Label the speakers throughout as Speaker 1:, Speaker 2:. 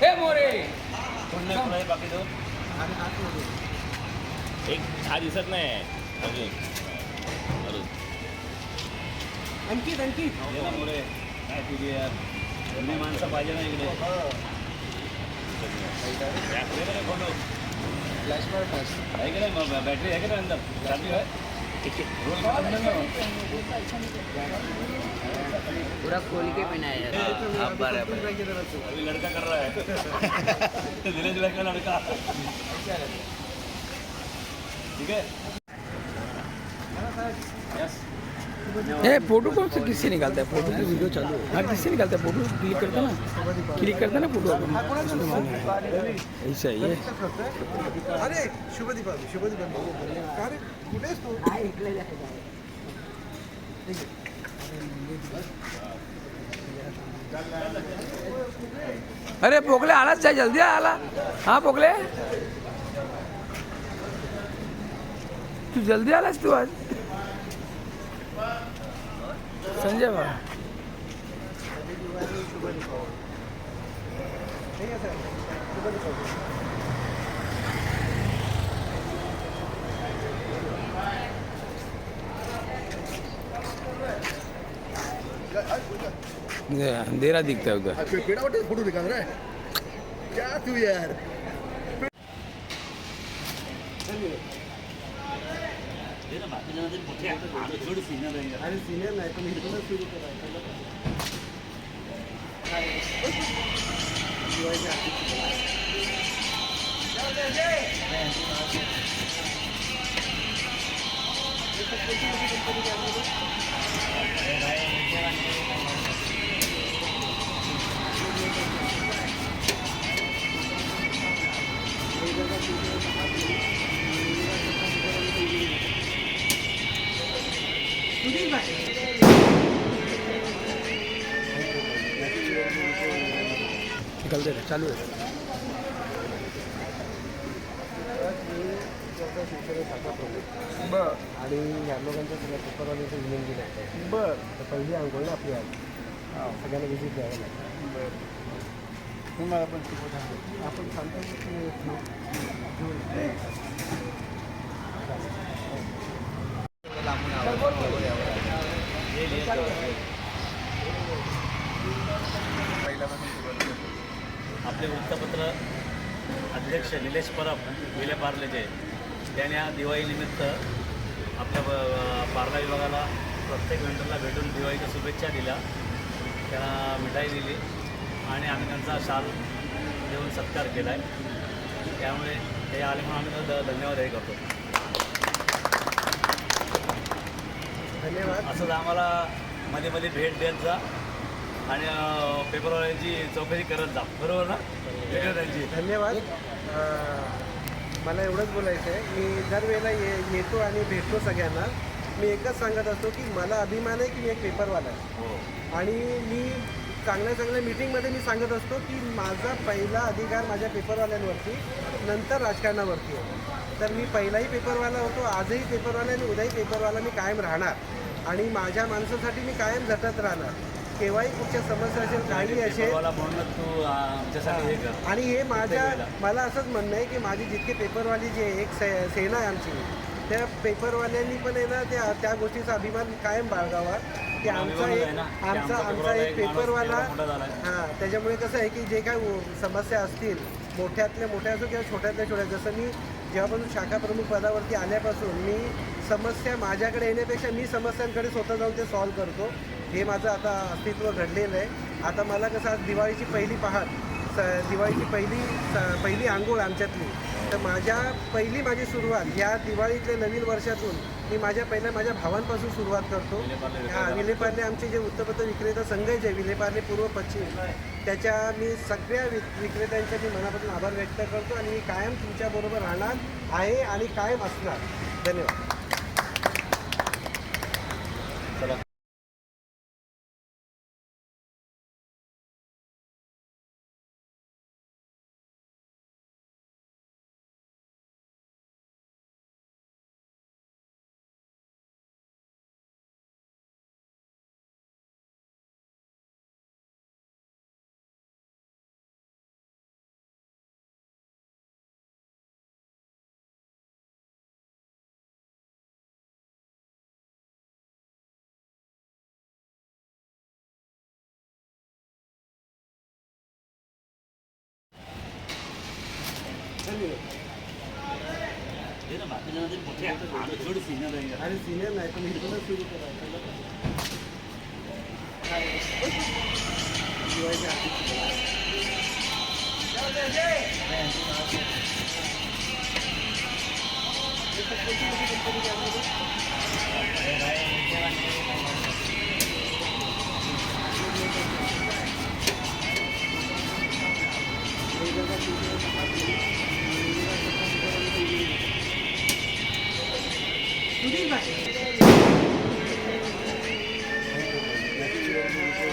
Speaker 1: हे मोरे!
Speaker 2: बाकी एक हा दिसत नाही अजून अजून
Speaker 1: अंकित अंकित.
Speaker 2: मोरे. काय तुझी यार? माणसं पाहिजे ना इकडे. आहे की नाही मग? बॅटरी आहे का नाही अंदर? चालू आहे.
Speaker 1: पूरा खोल के पहनाया जाता है
Speaker 2: अभी लड़का कर रहा है धीरे धीरे का लड़का ठीक है? यस
Speaker 3: ये फोटो कौन से किससे निकालता है? फोटो की वीडियो चालू है। हाँ किससे निकालता है? फोटो क्लिक करता ना? क्लिक करता ना फोटो ऐसा ही है।
Speaker 4: अरे शुभदीप शुभदीप अरे कुठेस तू
Speaker 3: अरे पोकले आलाच जाय जल्दी आला। हाँ पोकले तू जल्दी आलास तू आज? संजय बा अंधेरा दिखता है उधर.
Speaker 4: पेड़ा फोटो दिखा रहा है. क्या तू यार? अरे सिनियर नाही पण इथूनच सुरू करायचं
Speaker 3: चालू है
Speaker 4: बर. आणि ह्या लोकांच्या सगळ्या पेपरवाल्याचं विनंती नाही बर. तर पहिली आंघोळ ना आपली आज. सगळ्यांना विजिट द्यावं लागतं बर. मला पण शिकवत आपण सांगतो
Speaker 2: आपले वृत्तपत्र अध्यक्ष निलेश परब विले पार्लेचे त्याने हा दिवाळीनिमित्त आपल्या ब- पार्ला विभागाला प्रत्येक वेंडरला भेटून दिवाळीच्या शुभेच्छा दिल्या. त्यांना मिठाई दिली आणि आम्ही त्यांचा शाल देऊन सत्कार केला आहे त्यामुळे ते आले म्हणून आम्ही त्यांना ध- धन्यवाद हे करतो.
Speaker 4: धन्यवाद.
Speaker 2: असंच आम्हाला मध्ये मध्ये भेट देत जा. आणि पेपरवाल्यांची चौकशी करत जा. बरोबर ना? विक्रेत्यांची
Speaker 4: धन्यवाद. मला एवढंच बोलायचं आहे मी दरवेळेला ये येतो आणि भेटतो सगळ्यांना. मी एकच सांगत असतो की मला अभिमान आहे की मी एक पेपरवाला आहे.
Speaker 2: हो.
Speaker 4: आणि मी चांगल्या चांगल्या मीटिंगमध्ये मी सांगत असतो की माझा पहिला अधिकार माझ्या पेपरवाल्यांवरती नंतर राजकारणावरती आहे. तर मी पहिलाही पेपरवाला होतो आजही पेपरवाला आणि उद्याही पेपरवाला मी कायम राहणार. आणि माझ्या माणसासाठी मी कायम झटत राहणार. केव्हाही कुठच्या समस्या असेल काही असेल
Speaker 2: हे
Speaker 4: आणि हे माझ्या. मला असंच म्हणणं आहे की माझी जितके पेपरवाली जे एक से सेना आहे आमची त्या पेपरवाल्यांनी पण आहे ना त्या त्या गोष्टीचा अभिमान कायम बाळगावा की आमचा एक आमचा
Speaker 2: आमचा
Speaker 4: एक पेपरवाला. हां त्याच्यामुळे कसं आहे की जे काय समस्या असतील मोठ्यातल्या मोठ्या असो किंवा छोट्यातल्या छोट्या जसं मी जेव्हापासून शाखा प्रमुख पदावरती आल्यापासून मी समस्या माझ्याकडे येण्यापेक्षा मी समस्यांकडे स्वतः जाऊन ते सॉल्व्ह करतो हे माझं आता अस्तित्व घडलेलं आहे. आता मला कसं आज दिवाळीची पहिली पहाट स दिवाळीची पहिली स पहिली आंघोळ आमच्यातली. तर माझ्या पहिली माझी सुरुवात ह्या दिवाळीतल्या नवीन वर्षातून मी माझ्या पहिल्या माझ्या भावांपासून सुरुवात करतो.
Speaker 2: विलेपार्ले
Speaker 4: विलेपार्ले आमचे जे वृत्तपत्र विक्रेता संघ आहे जे विलेपार्ले पूर्व पश्चिम त्याच्या मी सगळ्या वि विक्रेत्यांच्या मी मनापासून आभार व्यक्त करतो आणि मी कायम तुमच्याबरोबर राहणार आहे आणि कायम असणार. धन्यवाद. आणि सिनियर नाही पण इथूनच सुरू करायचं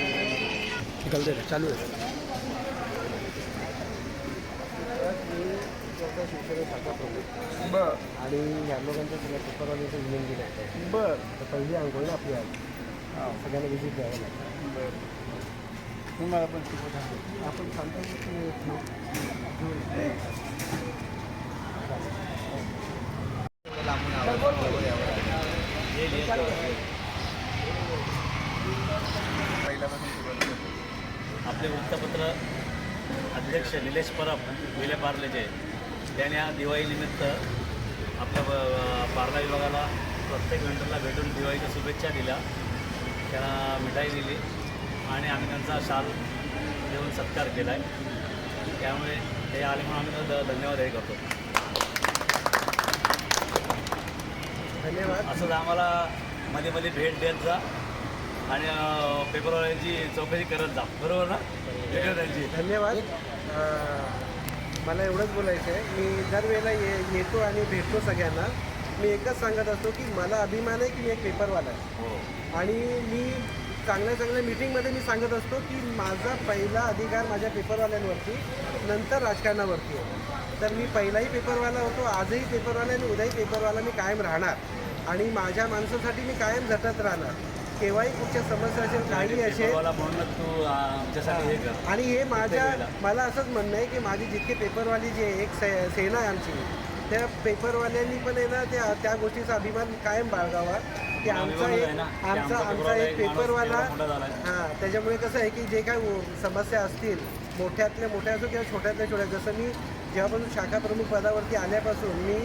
Speaker 3: निकालते का चालू
Speaker 4: प्रमुख
Speaker 3: बर.
Speaker 4: आणि या लोकांच्या सगळ्या पेपरवाल्याचं विनंती आहे
Speaker 3: बर
Speaker 4: तर पहिली अंघोळ ना आपली आज सगळ्यांना विजिट द्यावं लागतं
Speaker 3: बर तुम्हाला पण
Speaker 4: आपण सांगतो की
Speaker 2: आपले वृत्तपत्र अध्यक्ष निलेश परब विले पार्लेचे त्यांनी आज दिवाळीनिमित्त आपल्या पार्ला विभागाला प्रत्येक वेंडरला भेटून दिवाळीच्या शुभेच्छा दिल्या. त्यांना मिठाई दिली आणि आम्ही त्यांचा शाल देऊन सत्कार केला आहे त्यामुळे ते आले म्हणून आम्ही त्यांना धन्यवाद हे करतो.
Speaker 4: धन्यवाद.
Speaker 2: असंच आम्हाला मध्ये मध्ये भेट देत जा. आणि पेपरवाल्यांची चौकशी करत जा. बरोबर ना? त्यांची.
Speaker 4: धन्यवाद. मला एवढंच बोलायचं आहे मी दरवेळेला ये येतो आणि भेटतो सगळ्यांना. मी एकच सांगत असतो की मला अभिमान आहे की मी एक पेपरवाला आहे.
Speaker 2: हो.
Speaker 4: आणि मी चांगल्या चांगल्या मीटिंगमध्ये मी सांगत असतो की माझा पहिला अधिकार माझ्या पेपरवाल्यांवरती नंतर राजकारणावरती आहे. तर मी पहिलाही पेपरवाला होतो आजही पेपरवाला आणि उद्याही पेपरवाला मी कायम राहणार. आणि माझ्या माणसासाठी मी कायम झटत राहणार. केव्हाही कुठच्या समस्या असेल काही असेल आणि हे माझ्या. मला असंच म्हणणं आहे की माझी जितके पेपरवाली जे एक से सेना आहे आमची त्या पेपरवाल्यांनी पण आहे ना त्या त्या गोष्टीचा अभिमान कायम बाळगावा की आमचा एक आमचा
Speaker 2: आमचा
Speaker 4: एक पेपरवाला. हां त्याच्यामुळे कसं आहे की जे काय समस्या असतील मोठ्यातल्या मोठ्या असो किंवा छोट्यातल्या छोट्या जसं मी जेव्हापासून शाखा प्रमुख पदावरती आल्यापासून मी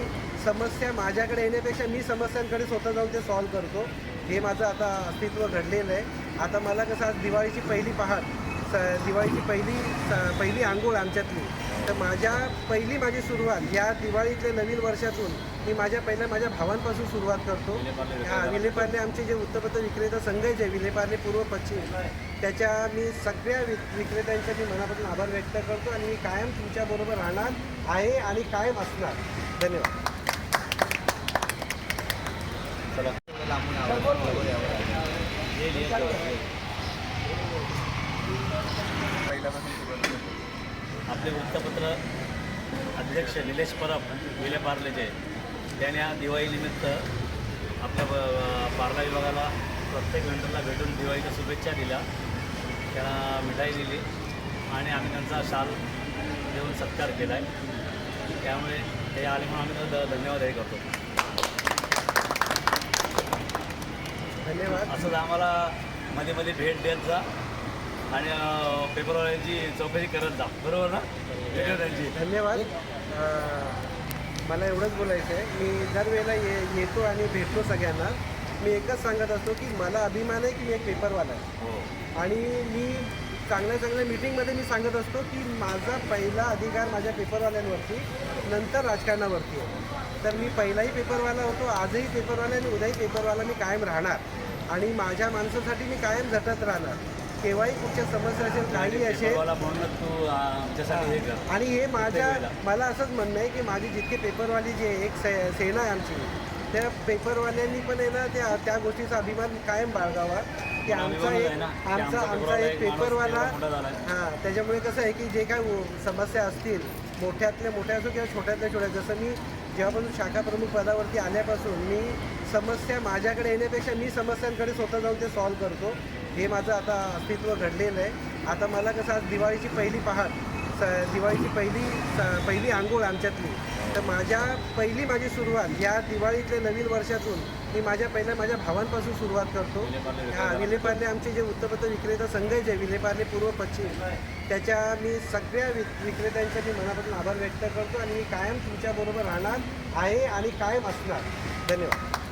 Speaker 4: समस्या माझ्याकडे येण्यापेक्षा मी समस्यांकडे स्वतः जाऊन ते सॉल्व्ह करतो हे माझं आता अस्तित्व घडलेलं आहे. आता मला कसं आज दिवाळीची पहिली पहाट स दिवाळीची पहिली स- पहिली आंघोळ आमच्यातली. तर माझ्या पहिली माझी सुरुवात ह्या दिवाळीतल्या नवीन वर्षातून मी माझ्या पहिल्या माझ्या भावांपासून सुरुवात करतो. हा विलेपार्ले आमचे जे वृत्तपत्र विक्रेता संघ जे विलेपार्ले पूर्व पश्चिम त्याच्या मी सगळ्या वि विक्रेत्यांच्या मी मनापासून आभार व्यक्त करतो आणि मी कायम तुमच्याबरोबर राहणार आहे आणि कायम असणार. धन्यवाद.
Speaker 2: आपले वृत्तपत्र अध्यक्ष निलेश परब विले पार्लेचे त्याने या दिवाळीनिमित्त आपल्या ब- पार्ला विभागाला प्रत्येक वेंडरला भेटून दिवाळीच्या शुभेच्छा दिल्या. त्यांना मिठाई दिली आणि आम्ही त्यांचा शाल देऊन सत्कार केला आहे त्यामुळे ते आले म्हणून आम्ही धन्यवाद हे करतो.
Speaker 4: धन्यवाद.
Speaker 2: असंच आम्हाला मध्ये मध्ये भेट देत जा. आणि पेपरवाल्यांची चौकशी करत जा. बरोबर ना? त्यांची.
Speaker 4: धन्यवाद. मला एवढंच बोलायचं आहे. मी दरवेळेला ये येतो आणि भेटतो सगळ्यांना. मी एकच सांगत असतो की मला अभिमान आहे की मी एक पेपरवाला आहे.
Speaker 2: हो.
Speaker 4: आणि मी चांगल्या चांगल्या मीटिंगमध्ये मी सांगत असतो की माझा पहिला अधिकार माझ्या पेपरवाल्यांवरती नंतर राजकारणावरती आहे. तर मी पहिलाही पेपरवाला होतो आजही पेपरवाला आणि उद्याही पेपरवाला मी कायम राहणार. आणि माझ्या माणसासाठी मी कायम झटत राहणार. केव्हाही कुठच्या समस्या असेल काही असेल.
Speaker 2: पेपरवाला म्हणून तू अं, आमच्यासाठी कर.
Speaker 4: आणि हे माझ्या. मला असंच म्हणणं आहे की माझी जितके पेपरवाली जे एक से सेना आहे आमची त्या पेपरवाल्यांनी पण आहे ना त्या त्या गोष्टीचा अभिमान कायम बाळगावा. की आमचा एक आमचा
Speaker 2: आमचा
Speaker 4: एक पेपरवाला. हां त्याच्यामुळे कसं आहे की जे काय समस्या असतील मोठ्यातल्या मोठ्या असो किंवा छोट्यातल्या छोट्या जसं मी जेव्हापासून शाखा प्रमुख पदावरती आल्यापासून मी समस्या माझ्याकडे येण्यापेक्षा मी समस्यांकडे स्वतः जाऊन ते सॉल्व्ह करतो. हे माझं आता अस्तित्व घडलेलं आहे. आता मला कसं आज दिवाळीची पहिली पहाट स दिवाळीची पहिली स पहिली आंघोळ आमच्यातली. तर माझ्या पहिली माझी सुरुवात या दिवाळीतल्या नवीन वर्षातून मी माझ्या पहिल्या माझ्या भावांपासून सुरुवात करतो. हा विलेपार्ले. आमचे जे उत्तरपत्र विक्रेता संघ आहे जे विलेपार्ले पूर्व पश्चिम त्याच्या मी सगळ्या वि विक्रेत्यांचे मी मनापासून आभार व्यक्त करतो आणि मी कायम तुमच्याबरोबर राहणार आहे आणि कायम असणार. धन्यवाद.